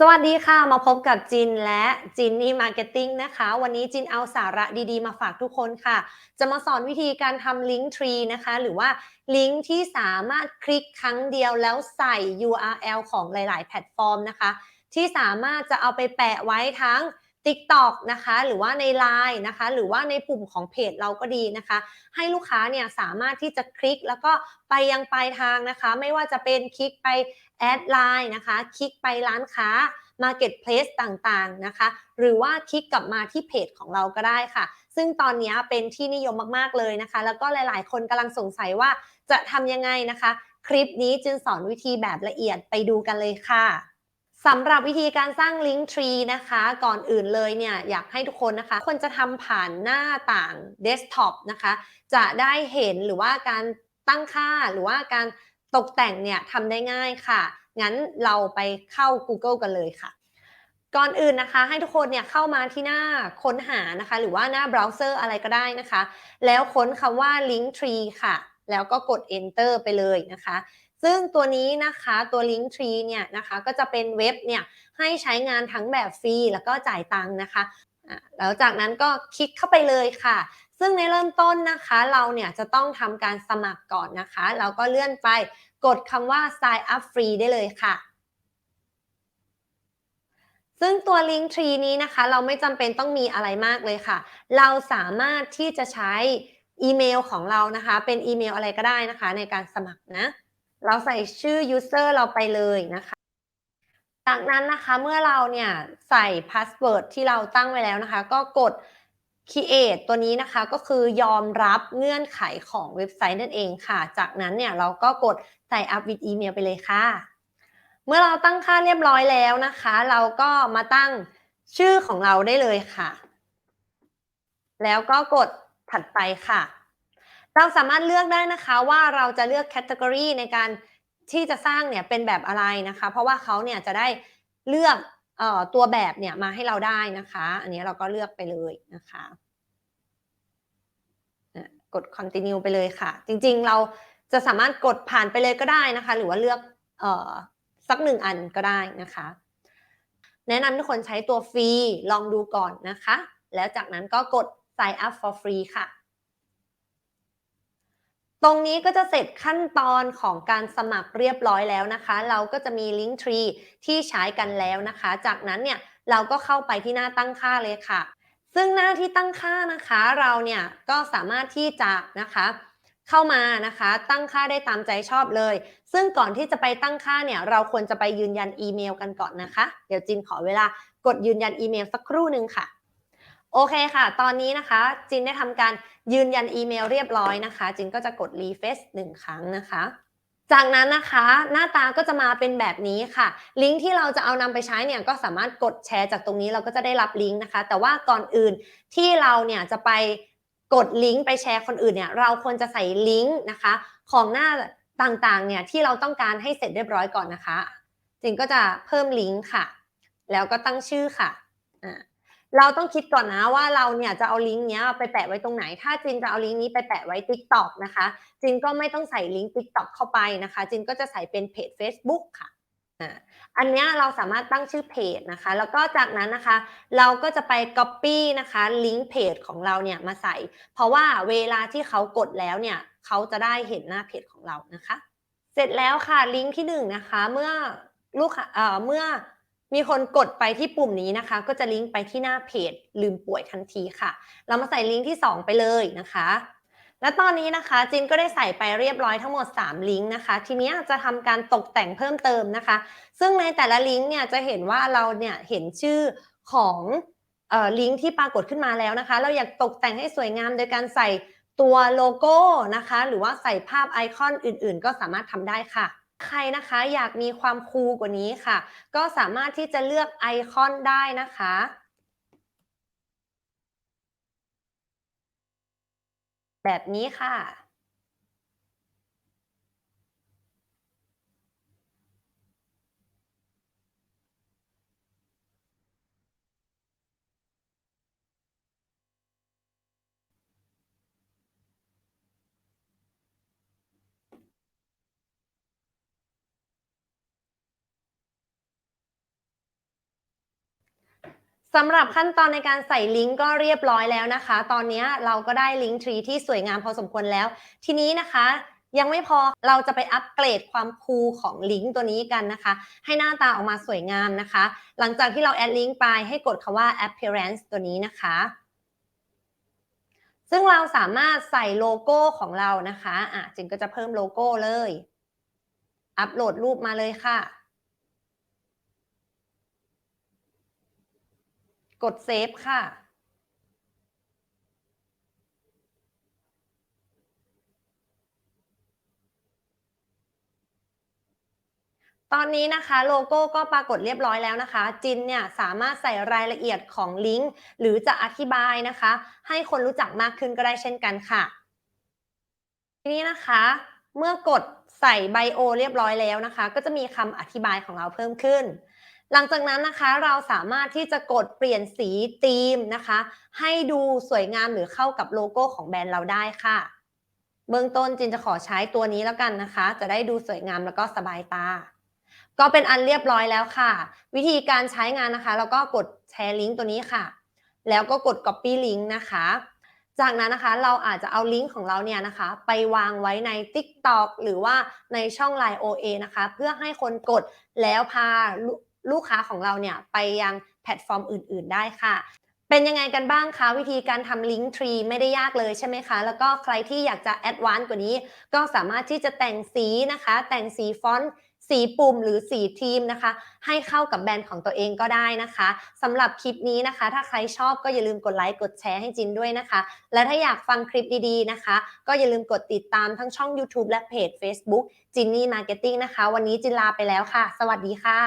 สวัสดีค่ะ มาพบกับจินและจินนี่มาร์เก็ตติ้งนะคะ วันนี้จินเอาสาระดีๆ มาฝากทุกคนค่ะ จะมาสอนวิธีการทำลิงก์ทรีนะคะ หรือว่าลิงก์ที่สามารถคลิกครั้งเดียวแล้วใส่ URL ของหลาย ๆ แพลตฟอร์มนะคะ ที่สามารถจะเอาไปแปะไว้ทั้ง TikTok นะคะหรือว่าใน Line นะคะหรือว่าในปุ่มของเพจเราก็ดีนะคะ ให้ลูกค้าเนี่ยสามารถที่จะคลิกแล้วก็ไปยังปลายทางนะคะ ไม่ว่าจะเป็นคลิกไปแอดไลน์นะคะ คลิกไปร้านค้า Marketplace ต่างๆนะคะ หรือว่าคลิกกลับมาที่เพจของเราก็ได้ค่ะ ซึ่งตอนนี้เป็นที่นิยมมากๆเลยนะคะ แล้วก็หลายๆ คนกำลังสงสัยว่าจะทำยังไงนะคะ คลิปนี้จึงสอนวิธีแบบละเอียดไปดูกันเลยค่ะ สำหรับวิธีการสร้างลิงก์ทรีนะคะ ก่อนอื่นเลยเนี่ยอยากให้ทุกคนนะคะควรจะทำผ่านหน้าต่างเดสก์ท็อปนะคะ จะได้เห็นหรือว่าการตั้งค่าหรือว่าการตกแต่งเนี่ยทำได้ง่ายค่ะ งั้นเราไปเข้า Google กันเลยค่ะ ก่อนอื่นนะคะ ให้ทุกคนเนี่ยเข้ามาที่หน้าค้นหานะคะ หรือว่าหน้าเบราว์เซอร์อะไรก็ได้นะคะ แล้วค้นคำว่า Link Tree ค่ะ แล้วก็กด Enter ไปเลยนะคะ ซึ่งตัวนี้นะคะตัว Link Tree เนี่ยนะคะก็จะเป็นเว็บเนี่ยให้ใช้งานทั้งแบบฟรีแล้วก็จ่ายตังค์นะคะแล้วจากนั้นก็คลิกเข้าไปเลยค่ะ ซึ่งในเริ่มต้นนะคะเราเนี่ยจะต้องทำการสมัครก่อนนะคะแล้วก็เลื่อนไปกดคำว่า sign up free ได้เลยค่ะซึ่งตัว Link Tree นี้นะคะ เราไม่จำเป็นต้องมีอะไรมากเลยค่ะ เราสามารถที่จะใช้อีเมลของเรานะคะ เป็นอีเมลอะไรก็ได้นะคะ ในการสมัครนะ เราใส่ชื่อ user เราไปเลยนะคะ จากนั้นนะคะเมื่อเราเนี่ยใส่พาสเวิร์ดที่เราตั้งไว้แล้วนะคะ ก็กด create ตัวนี้นะคะก็คือยอมรับเงื่อนไขของเว็บไซต์นั่นเองค่ะ จากนั้นเนี่ยเราก็กดใส่ up with email ไปเลยค่ะ เมื่อเราตั้งค่าเรียบร้อยแล้วนะคะ เราก็มาตั้งชื่อของเราได้เลยค่ะ แล้วก็กดถัดไปค่ะ เราสามารถเลือกได้นะคะว่าเราจะเลือกแคตตากรีในการที่จะสร้างเนี่ยเป็นแบบอะไรนะคะ เพราะว่าเขาเนี่ยจะได้เลือกออตัวแบบเนี่ยมาให้เราได้นะคะ อันนี้เราก็เลือกไปเลยนะคะกด continue ไปเลยค่ะ จริงๆเราจะสามารถกดผ่านไปเลยก็ได้นะคะ หรือว่าเลือกออสักหนึ่งอันก็ได้นะคะ แนะนำทุกคนใช้ตัวฟรีลองดูก่อนนะคะ แล้วจากนั้นก็กด sign up for free ค่ะ ตรงนี้ก็จะเสร็จขั้นตอนของการสมัครเรียบร้อยแล้วนะคะ เราก็จะมี Link Tree ที่ใช้กันแล้วนะคะ จากนั้นเนี่ยเราก็เข้าไปที่หน้าตั้งค่าเลยค่ะ ซึ่งหน้าที่ตั้งค่านะคะเราเนี่ยก็สามารถที่จะนะคะเข้ามานะคะตั้งค่าได้ตามใจชอบเลย ซึ่งก่อนที่จะไปตั้งค่าเนี่ยเราควรจะไปยืนยันอีเมลกันก่อนนะคะ เดี๋ยวจินขอเวลากดยืนยันอีเมลสักครู่หนึ่งค่ะ โอเคค่ะ ตอนนี้นะคะจินได้ทำการยืนยันอีเมลเรียบร้อยนะคะ จินก็จะกดรีเฟซหนึ่งครั้งนะคะจากนั้นนะคะหน้าตาก็จะมาเป็นแบบนี้ค่ะ ลิงก์ที่เราจะเอานำไปใช้เนี่ยก็สามารถกดแชร์จากตรงนี้เราก็จะได้รับลิงก์นะคะ แต่ว่าก่อนอื่นที่เราเนี่ยจะไปกดลิงก์ไปแชร์คนอื่นเนี่ยเราควรจะใส่ลิงก์นะคะ ของหน้าต่างๆเนี่ยที่เราต้องการให้เสร็จเรียบร้อยก่อนนะคะจินก็จะเพิ่มลิงก์ค่ะ แล้วก็ตั้งชื่อค่ะ เราต้องคิดก่อนนะว่าเราเนี่ยจะเอาลิงก์นี้ไปแปะไว้ตรงไหน ถ้าจินจะเอาลิงก์นี้ไปแปะไว้ TikTok นะคะ จินก็ไม่ต้องใส่ลิงก์ TikTok เข้าไปนะคะ จินก็จะใส่เป็นเพจ Facebook ค่ะอันนี้เราสามารถตั้งชื่อเพจนะคะ แล้วก็จากนั้นนะคะ เราก็จะไป Copy นะคะลิงก์เพจของเราเนี่ยมาใส่ เพราะว่าเวลาที่เขากดแล้วเนี่ยเขาจะได้เห็นหน้าเพจของเรานะคะ เสร็จแล้วค่ะลิงก์ที่1นนะคะเมื่อลูกเอ่อเมื่อ มีคนกดไปที่ปุ่มนี้นะคะ ก็จะลิงก์ไปที่หน้าเพจลืมป่วยทันทีค่ะ เรามาใส่ลิงก์ที่ 2 ไปเลยนะคะ และตอนนี้นะคะจินก็ได้ใส่ไปเรียบร้อยทั้งหมด 3 ลิงก์นะคะ ทีนี้จะทำการตกแต่งเพิ่มเติมนะคะ ซึ่งในแต่ละลิงก์เนี่ยจะเห็นว่าเราเนี่ยเห็นชื่อของลิงก์ที่ปรากฏขึ้นมาแล้วนะคะ เราอยากตกแต่งให้สวยงามโดยการใส่ตัวโลโก้นะคะ หรือว่าใส่ภาพไอคอนอื่น ๆ ก็สามารถทำได้ค่ะ ใครนะคะอยากมีความคูลกว่านี้ค่ะ ก็สามารถที่จะเลือกไอคอนได้นะคะแบบนี้ค่ะ สำหรับขั้นตอนในการใส่ลิงก์ก็เรียบร้อยแล้วนะคะ ตอนนี้เราก็ได้ลิงก์ทรีที่สวยงามพอสมควรแล้ว ทีนี้นะคะยังไม่พอเราจะไปอัปเกรดความคูลของลิงก์ตัวนี้กันนะคะ ให้หน้าตาออกมาสวยงามนะคะ หลังจากที่เราแอดลิงก์ไปให้กดคำว่า appearance ตัวนี้นะคะ ซึ่งเราสามารถใส่โลโก้ของเรานะคะอะจินก็จะเพิ่มโลโก้เลย อัปโหลดรูปมาเลยค่ะ กดเซฟค่ะ ตอนนี้นะคะโลโก้ก็ปรากฏเรียบร้อยแล้วนะคะ จินเนี่ยสามารถใส่รายละเอียดของลิงก์ หรือจะอธิบายนะคะ ให้คนรู้จักมากขึ้นก็ได้เช่นกันค่ะ ทีนี้นะคะ เมื่อกดใส่ไบโอเรียบร้อยแล้วนะคะ ก็จะมีคำอธิบายของเราเพิ่มขึ้น หลังจากนั้นนะคะเราสามารถที่จะกดเปลี่ยนสีธีมนะคะ ให้ดูสวยงามหรือเข้ากับโลโก้ของแบรนด์เราได้ค่ะ เบื้องต้นจินจะขอใช้ตัวนี้แล้วกันนะคะ จะได้ดูสวยงามแล้วก็สบายตา ก็เป็นอันเรียบร้อยแล้วค่ะ วิธีการใช้งานนะคะแล้วก็กดแชร์ลิงก์ตัวนี้ค่ะ แล้วก็กด copy link นะคะ จากนั้นนะคะเราอาจจะเอาลิงก์ของเราเนี่ยนะคะ ไปวางไว้ใน TikTok หรือว่าในช่อง Line OA นะคะ เพื่อให้คนกดแล้วพา ลูกค้าของเราเนี่ยไปยังแพลตฟอร์มอื่น ๆ ได้ค่ะ เป็นยังไงกันบ้างคะ วิธีการทำลิงก์ทรีไม่ได้ยากเลยใช่ไหมคะ แล้วก็ใครที่อยากจะแอดวานซ์กว่านี้ ก็สามารถที่จะแต่งสีนะคะ แต่งสีฟอนต์สีปุ่มหรือสีทีมนะคะ ให้เข้ากับแบรนด์ของตัวเองก็ได้นะคะสำหรับคลิปนี้นะคะ ถ้าใครชอบก็อย่าลืมกดไลค์กดแชร์ให้จินด้วยนะคะ และถ้าอยากฟังคลิปดีๆนะคะ ก็อย่าลืมกดติดตามทั้งช่อง YouTube และเพจ Facebook จินนี่มาร์เก็ตติ้งนะคะ วันนี้จินลาไปแล้วค่ะ สวัสดีค่ะ